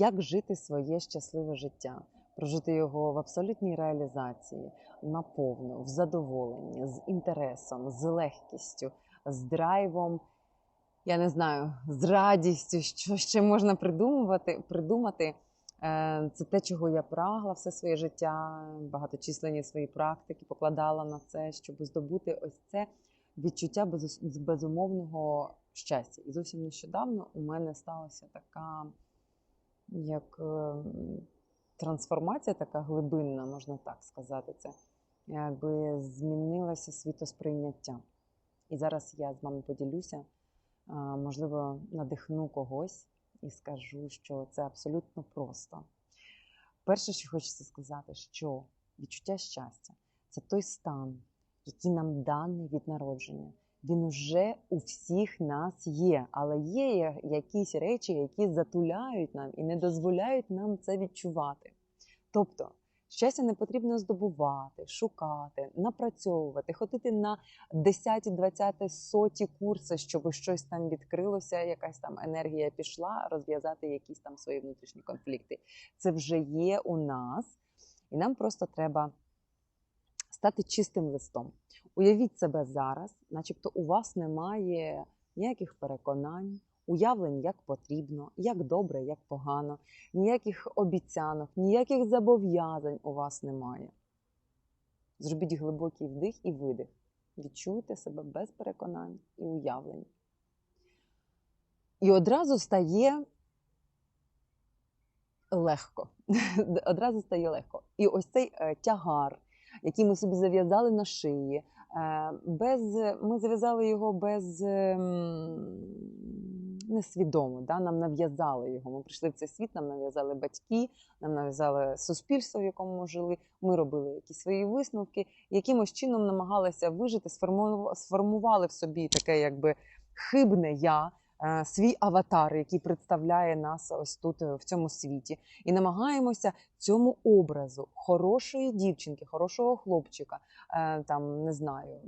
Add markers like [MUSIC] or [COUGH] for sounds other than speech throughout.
як жити своє щасливе життя, прожити його в абсолютній реалізації, наповну, в задоволенні, з інтересом, з легкістю, з драйвом. Я не знаю, з радістю, що ще можна придумувати, придумати. Е, Це те, чого я прагла все своє життя, багаточисленні свої практики покладала на це, щоб здобути ось це відчуття без- безумовного щастя. І зовсім нещодавно у мене сталася така як е, трансформація, така глибинна, можна так сказати. Це якби змінилося світосприйняття. І зараз я з вами поділюся, можливо, надихну когось і скажу, що це абсолютно просто. Перше, що хочеться сказати, що відчуття щастя це той стан, який нам даний від народження. Він уже у всіх нас є, але є якісь речі, які затуляють нам і не дозволяють нам це відчувати. Тобто, щастя не потрібно здобувати, шукати, напрацьовувати, ходити на 10, 20, соті курси, щоб щось там відкрилося, якась там енергія пішла, розв'язати якісь там свої внутрішні конфлікти. Це вже є у нас, і нам просто треба стати чистим листом. Уявіть себе зараз, начебто у вас немає ніяких переконань, уявлень, як потрібно, як добре, як погано, ніяких обіцянок, ніяких зобов'язань у вас немає. Зробіть глибокий вдих і видих. Відчуйте себе без переконань і уявлень. І одразу стає легко. [LAUGHS] одразу стає легко. І ось цей е, тягар, який ми собі зав'язали на шиї, е, без, ми зав'язали його без ем, несвідомо. Да? Нам нав'язали його. Ми прийшли в цей світ, нам нав'язали батьки, нам нав'язали суспільство, в якому ми жили. Ми робили якісь свої висновки, якимось чином намагалися вижити, сформу- сформували в собі таке, якби хибне я. Е, Свій аватар, який представляє нас ось тут е, в цьому світі, і намагаємося цьому образу хорошої дівчинки, хорошого хлопчика, е, там не знаю,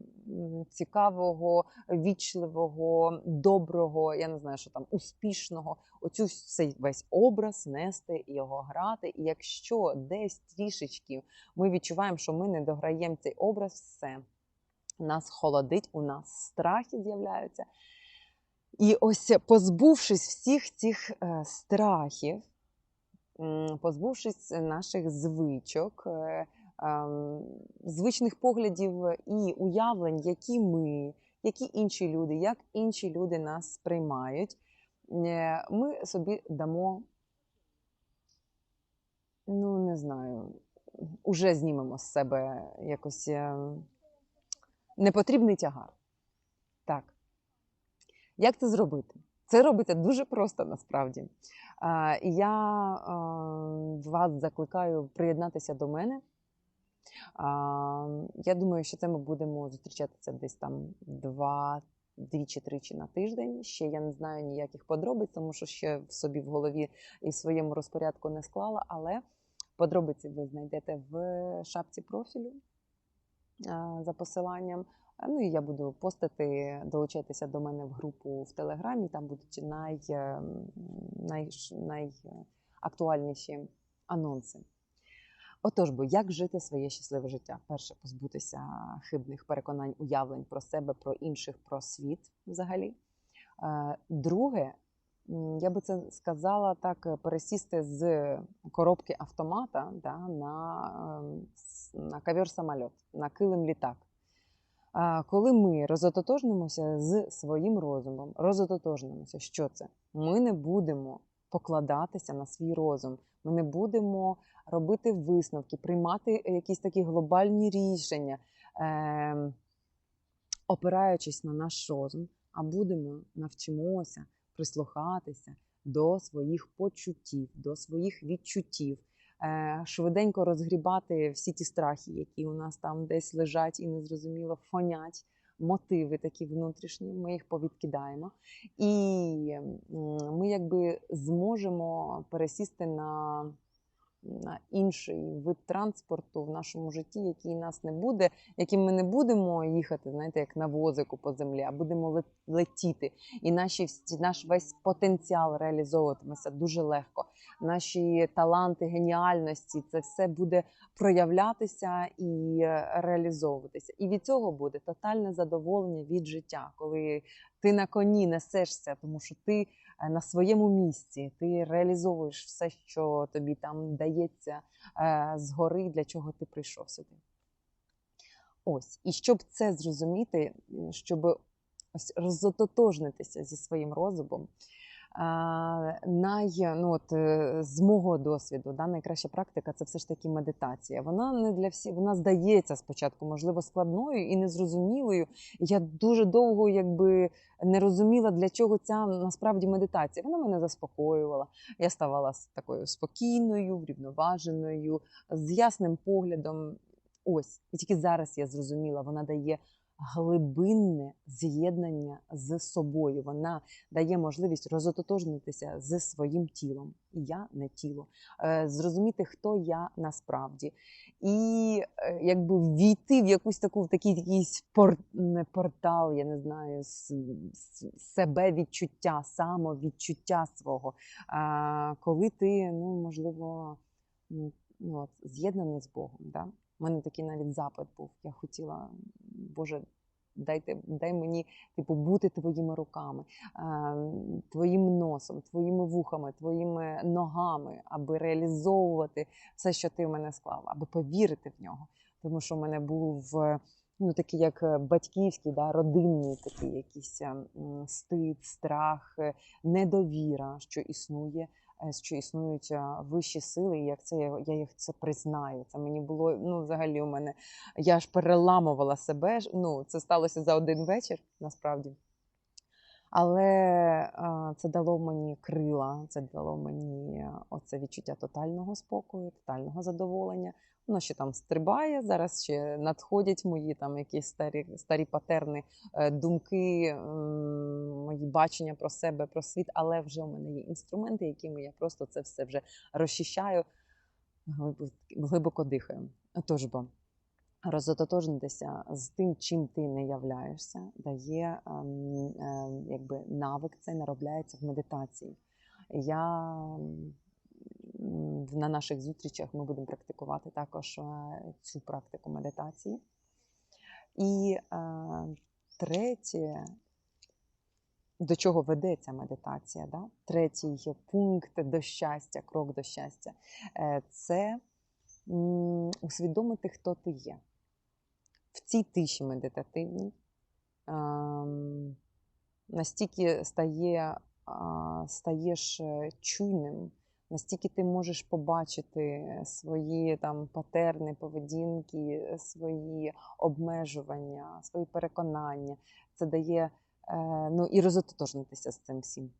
цікавого, вічливого, доброго, я не знаю, що там успішного. Оцю цей весь образ нести і його грати. І якщо десь трішечки ми відчуваємо, що ми не дограємо цей образ, все нас холодить, у нас страхи з'являються. І ось позбувшись всіх цих е, страхів, позбувшись наших звичок, е, ем, звичних поглядів і уявлень, які ми, які інші люди, як інші люди нас сприймають, е, ми собі дамо, ну не знаю, уже знімемо з себе якось е, непотрібний тягар. Так. Як це зробити? Це робити дуже просто насправді. Я вас закликаю приєднатися до мене. Я думаю, що це ми будемо зустрічатися десь там два, двічі-тричі на тиждень. Ще я не знаю ніяких подробиць, тому що ще в собі в голові і в своєму розпорядку не склала, але подробиці ви знайдете в шапці профілю за посиланням. А, Ну і я буду постити, долучайтеся до мене в групу в Телеграмі. Там будуть най, е, най, найактуальніші анонси. Отож, бо як жити своє щасливе життя? Перше, позбутися хибних переконань, уявлень про себе, про інших, про світ взагалі. Е, Друге, я би це сказала так, е, пересісти з коробки автомата да, на, ем, на ковер самольот, на килим літак. Коли ми розототожнимося з своїм розумом, розототожнимося, що це? Ми не будемо покладатися на свій розум, ми не будемо робити висновки, приймати якісь такі глобальні рішення, е, опираючись на наш розум, а будемо навчимося прислухатися до своїх почуттів, до своїх відчуттів, швиденько розгрібати всі ті страхи, які у нас там десь лежать і незрозуміло фонять. Мотиви такі внутрішні, ми їх повідкидаємо, і ми якби зможемо пересісти на на інший вид транспорту в нашому житті, який нас не буде, яким ми не будемо їхати, знаєте, як на возику по землі, а будемо ле- летіти. І наші наш весь потенціал реалізовуватиметься дуже легко. Наші таланти, геніальності, це все буде проявлятися і е, реалізовуватися. І від цього буде тотальне задоволення від життя, коли ти на коні несешся, тому що ти е, на своєму місці, ти реалізовуєш все, що тобі там дається е, згори, для чого ти прийшов сюди. Ось, і щоб це зрозуміти, щоб ось розототожнитися зі своїм розумом, най, ну от, е, з мого досвіду, да, найкраща практика це все ж таки медитація. Вона не для всіх, вона здається спочатку, можливо, складною і незрозумілою. Я дуже довго якби не розуміла, для чого ця насправді медитація. Вона мене заспокоювала. Я ставала такою спокійною, врівноваженою, з ясним поглядом. Ось, і тільки зараз я зрозуміла, вона дає глибинне з'єднання з собою. Вона дає можливість розототожнитися зі своїм тілом. І я не тіло, Е, зрозуміти, хто я насправді, і е, якби війти в якусь таку в такий якийсь пор, не портал, я не знаю, с, себе відчуття, самовідчуття свого. А, коли ти, ну можливо, ну, з'єднаний з Богом. Да? У мене такий навіть запит був. Я хотіла, Боже, дайте, дай мені типу, бути твоїми руками, е, твоїм носом, твоїми вухами, твоїми ногами, аби реалізовувати все, що ти в мене склав, аби повірити в нього. Тому що в мене був ну, такий як е, батьківський, да, родинний такий якийсь е, стид, страх, е, недовіра, що існує що існують е, вищі сили, і як це я, я їх це признаю. Це мені було ну, взагалі у мене. Я ж переламувала себе. Ну, це сталося за один вечір, насправді. Але е, це дало мені крила, це дало мені е, оце відчуття тотального спокою, тотального задоволення. Воно ще там стрибає. Зараз ще надходять мої там якісь старі, старі патерни, е, думки, мої бачення про себе, про світ. Але вже у мене є інструменти, якими я просто це все вже розчищаю, глибоко дихаю. Тож бо розототожнитися з тим, чим ти не являєшся, дає ем, ем, якби навик цей наробляється в медитації. Я на наших зустрічах ми будемо практикувати також е, цю практику медитації. І е, третє, до чого ведеться медитація, да? третій пункт до щастя, крок до щастя е, це усвідомити, хто ти є. В цій тиші медитативній ем, настільки стає, стаєш чуйним, настільки ти можеш побачити свої там патерни, поведінки, свої обмежування, свої переконання. Це дає е, ну, і розототожнитися з цим всім.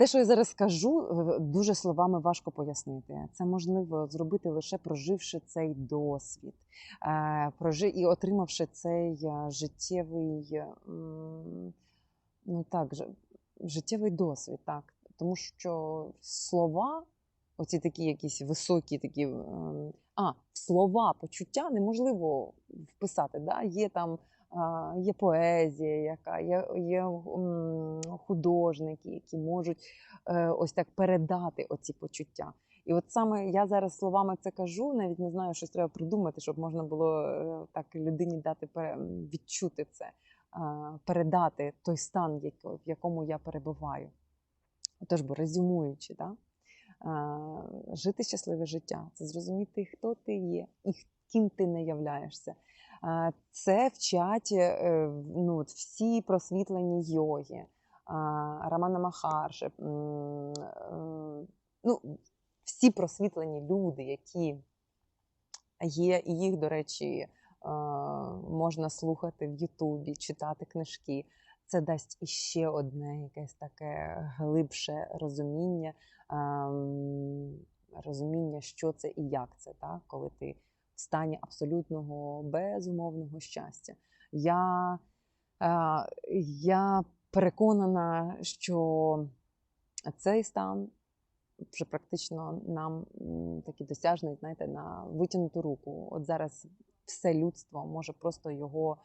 Те, що я зараз скажу, е, дуже словами важко пояснити. Це можливо зробити лише проживши цей досвід, е, і отримавши цей е, життєвий, ну так, життєвий досвід, так. Тому що слова, оці такі якісь високі, такі ем, а, слова, почуття неможливо вписати. Да? Є там є поезія, яка є, є художники, які можуть е, ось так передати оці почуття. І от саме я зараз словами це кажу, навіть не знаю, щось треба придумати, щоб можна було е, так людині дати відчути це, передати той стан, в якому я перебуваю. Тож, бо резюмуючи, да? жити щасливе життя це зрозуміти, хто ти є і ким ти не являєшся. Це вчать е, ну, всі просвітлені йоги, а, Рамана Махарши, е, ну, всі просвітлені люди, які є, і їх, до речі, е, можна слухати в Ютубі, читати книжки. Це дасть іще одне якесь таке глибше розуміння, ем, розуміння, що це і як це, так? коли ти в стані абсолютного безумовного щастя. Я, е, я переконана, що цей стан вже практично нам такий досяжний, знаєте, на витягнуту руку. От зараз все людство може просто його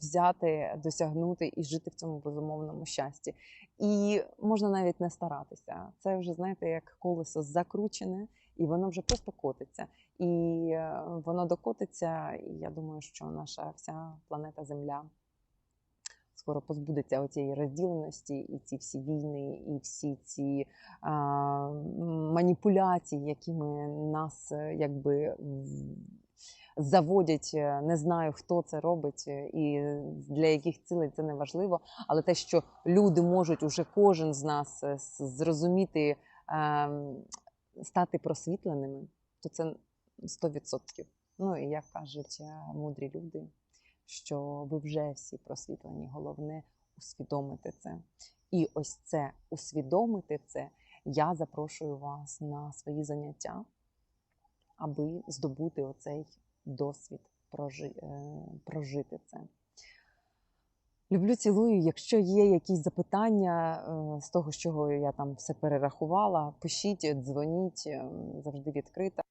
взяти, досягнути і жити в цьому безумовному щасті. І можна навіть не старатися. Це вже знаєте, як колесо закручене, і воно вже просто котиться. І е, воно докотиться. І я думаю, що наша вся планета Земля скоро позбудеться оцієї розділеності, і ці всі війни, і всі ці а, маніпуляції, якими нас е, якби заводять. е, Не знаю, хто це робить е, і для яких цілей це не важливо. Але те, що люди можуть уже кожен з нас е, зрозуміти, ем, стати просвітленими, то це 100%. Ну і як кажуть мудрі люди, що ви вже всі просвітлені, головне усвідомити це. І ось це усвідомити це. Я запрошую вас на свої заняття, аби здобути оцей досвід е, прожити це. Люблю, цілую. Якщо є якісь запитання е, з того, з чого я там все перерахувала, пишіть, дзвоніть, е, завжди відкрита.